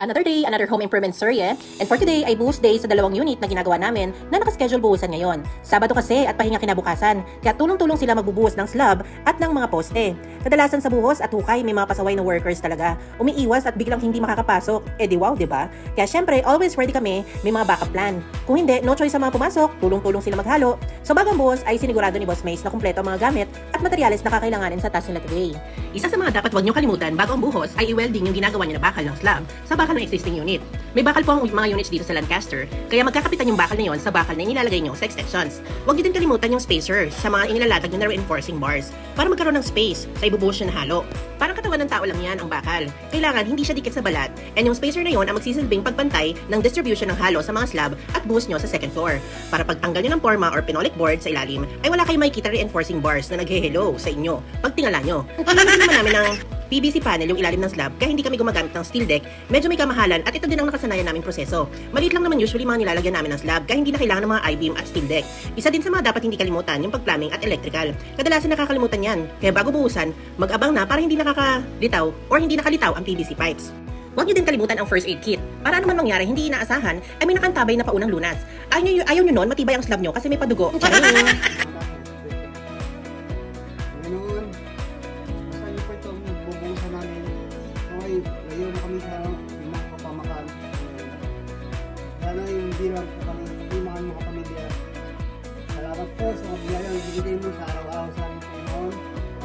Another day, another home improvement serye. And for today ay buhos day sa dalawang unit na ginagawa namin na nakaschedule buhusan ngayon. Sabado kasi at pahinga kinabukasan, kaya tulong-tulong sila magbubuhos ng slab at ng mga poste. Kadalasan sa buhos at hukay may mga pasaway na workers talaga. Umiiwas at biglang hindi makakapasok. Eh di wow, di ba? Kaya syempre, always ready kami, may mga backup plan. Kung hindi, no choice sa mga pumasok, tulong-tulong sila maghalo. So bagang buhos ay sinigurado ni Boss Mace na kumpleto ang mga gamit at materyales na kakailanganin sa task nila today. Isa sa mga dapat huwag niyong kalimutan bago ang buhos ay i-welding yung ginagawa niya na bakal ng slab sa bakal ng existing unit. May bakal po ang mga units dito sa Lancaster, kaya magkakapitan yung bakal na yon sa bakal na inilalagay niyo sa extensions. Huwag niyo din kalimutan yung spacer sa mga inilalatag niyo na reinforcing bars para magkaroon ng space sa ibubuhos niya na halo. Parang katawan ng tao lang yan ang bakal. Kailangan hindi siya dikit sa balat and yung spacer na yon ang magsisilbing pagpantay ng distribution ng halo sa mga slab at buhos niyo sa second floor. Para pagtanggal niyo ng forma or phenolic board sa ilalim ay wala kayong makikita reinforcing bars na naghe-hello sa inyo pag tingala niyo. Lalagyan naman namin ng PVC panel yung ilalim ng slab kaya hindi kami gumagamit ng steel deck. Medyo may kamahalan at ito din ang nakasanayan naming proseso. Maliit lang naman usually mga nilalagyan namin ng slab kaya hindi na kailangan ng mga I-beam at steel deck. Isa din sa mga dapat hindi kalimutan yung pag-plumbing at electrical. Kadalasan nakakalimutan yan. Kaya bago buhusan, mag-abang na para hindi nakakalitaw or hindi nakalitaw ang PVC pipes. Huwag niyo din kalimutan ang first aid kit. Para naman mangyari hindi inaasahan ay may nakantabay na paunang lunas. Ayaw niyo, ayaw niyo noon matibay ang slab niyo kasi may padugo. Lang po kami, hindi mga mga pamilya. Salamat po sa biyayang binigay mo sa araw-araw sa aming Panginoon.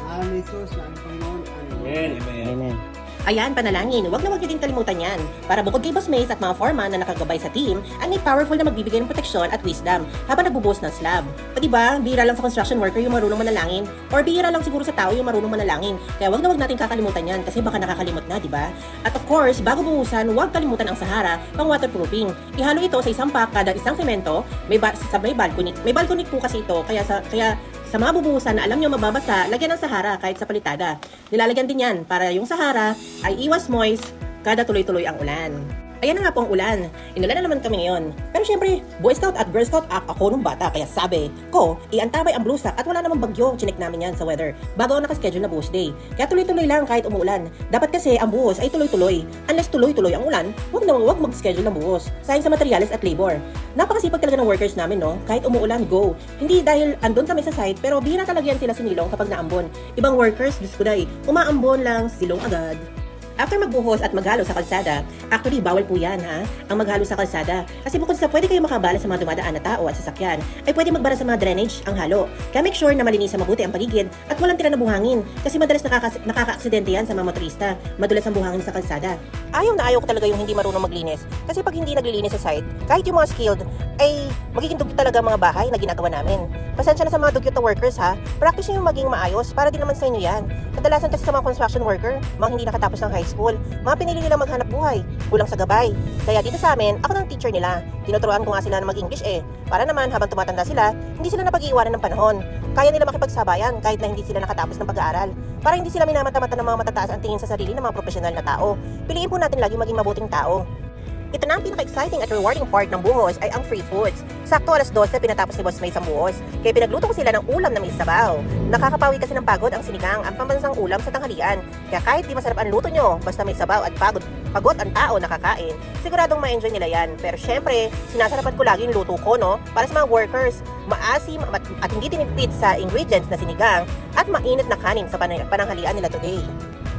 Mahal ni Jesus na aming Panginoon. Amen. Amen. Ayan, panalangin. Huwag na huwag niyo din kalimutan yan. Para bukod kay Boss Mace at mga foreman na nakagabay sa team, ay may powerful na magbibigay ng proteksyon at wisdom habang nagbubuhos ng slab. O diba, bihira lang sa construction worker yung marunong manalangin or bihira lang siguro sa tao yung marunong manalangin. Kaya huwag na huwag natin kakalimutan yan kasi baka nakakalimot na, diba? At of course, bago buhusan, huwag kalimutan ang Sahara pang waterproofing. Ihalo ito sa isang pack kada isang semento, may ba- sa may balcony. May balcony po kasi ito, kaya sa kaya sa mga bubuhusan na alam nyo mababasa, lagyan ng Sahara kahit sa palitada. Nilalagyan din yan para yung Sahara ay iwas moist kada tuloy-tuloy ang ulan. Ayan na nga po ang ulan. Inulan na naman kami ngayon. Pero syempre, Boy Scout at Girl Scout act ako nung bata. Kaya sabi ko, iantabay ang blusa at wala namang bagyo. Chinek namin yan sa weather. Bago ako nakaschedule na buhos day. Kaya tuloy-tuloy lang kahit umuulan. Dapat kasi ang buhos ay tuloy-tuloy. Unless tuloy-tuloy ang ulan, huwag na huwag mag-schedule ng buhos. Sayang sa materials at labor. Napakasipag talaga ng workers namin, no? Kahit umuulan, go. Hindi dahil andun kami sa site, pero bihira talaga yan sila sinilong kapag naambon. Ibang workers, Diyos ko umaambon lang, silong agad. After magbuhos at maghalo sa kalsada, actually bawal po yan ha, ang maghalo sa kalsada. Kasi bukod sa pwede kayo makabala sa mga dumadaan na tao at sasakyan, ay pwede magbara sa mga drainage ang halo. Kaya make sure na malinis sa mabuti ang paligid at walang tira na buhangin. Kasi madalas nakaka nakaka-aksidente yan sa mga motorista. Madulas ang buhangin sa kalsada. Ayaw na ayaw ko talaga yung hindi marunong maglinis. Kasi pag hindi naglilinis sa site, kahit yung mga skilled, ay magiging dugyot talaga mga bahay na ginagawa namin. Pasensya na sa mga dugyot na workers ha. Practice nyo maging maayos para din naman sa inyo yan. Kadalasan kasi sa mga construction worker, mga hindi nakatapos ng high school, mga pinili nilang maghanap buhay, kulang sa gabay. Kaya dito sa amin, ako ng teacher nila. Tinuturuan ko nga sila na mag-English eh. Para naman habang tumatanda sila, hindi sila napag-iwanan ng panahon. Kaya nila makipagsabayan kahit na hindi sila nakatapos ng pag-aaral. Para hindi sila minamata-mata ng mga matataas ang tingin sa sarili ng mga profesional na tao. Piliin po natin lagi maging mabuting tao. Ito na ang pinaka-exciting at rewarding part ng buhos ay ang free foods. Sakto alas 12 pinatapos ni Boss May sa buhos. Kaya pinagluto ko sila ng ulam na may sabaw. Nakakapawi kasi ng pagod ang sinigang, ang pambansang ulam sa tanghalian. Kaya kahit di masarap ang luto nyo, basta may sabaw at pagod, pagod ang tao nakakain, siguradong ma-enjoy nila yan. Pero syempre, sinasarapan ko lagi yung luto ko, no? Para sa mga workers, maasim at, at hindi tinipid sa ingredients na sinigang at mainit na kanin sa panang- pananghalian nila today.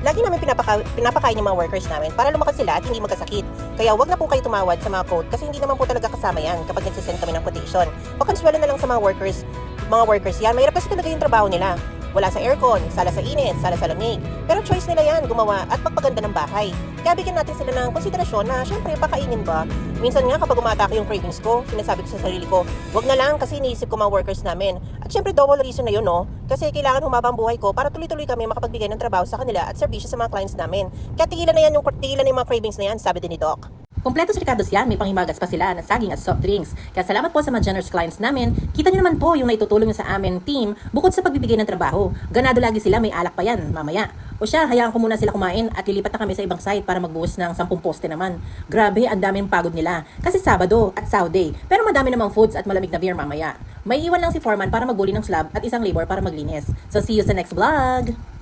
Lagi namin pinapaka, pinapakain yung mga workers namin para lumakas sila at hindi magkasakit. Kaya wag na po kayo tumawad sa mga code kasi hindi naman po talaga kasama yan kapag nagsisend kami ng quotation. Pakonswelo na lang sa mga workers, mga workers yan. Mahirap kasi talaga yung trabaho nila. Wala sa aircon, sala sa init, sala sa lamig. Pero choice nila yan, gumawa at magpaganda ng bahay. Kaya bigyan natin sila ng konsiderasyon na syempre pakainin ba. Minsan nga kapag umatake yung cravings ko, sinasabi ko sa sarili ko, wag na lang kasi iniisip ko mga workers namin. At syempre double reason na yun no, kasi kailangan humaba ang buhay ko para tuloy-tuloy kami makapagbigay ng trabaho sa kanila at serbisyo sa mga clients namin. Kaya tigilan na yan yung, tigilan na yung mga cravings na yan, sabi din ni Doc. Kompleto sa Ricardo's yan, may panghimagas pa sila na saging at soft drinks. Kaya salamat po sa mga generous clients namin. Kita nyo naman po yung naitutulong nyo sa amin team bukod sa pagbibigay ng trabaho. Ganado lagi sila, may alak pa yan mamaya. O siya, hayaan ko muna sila kumain at lilipat na kami sa ibang site para magbuhos ng 10 poste naman. Grabe, ang daming pagod nila. Kasi Sabado at Saturday. Pero madami namang foods at malamig na beer mamaya. May iwan lang si Foreman para magbuli ng slab at isang labor para maglinis. So see you sa next vlog!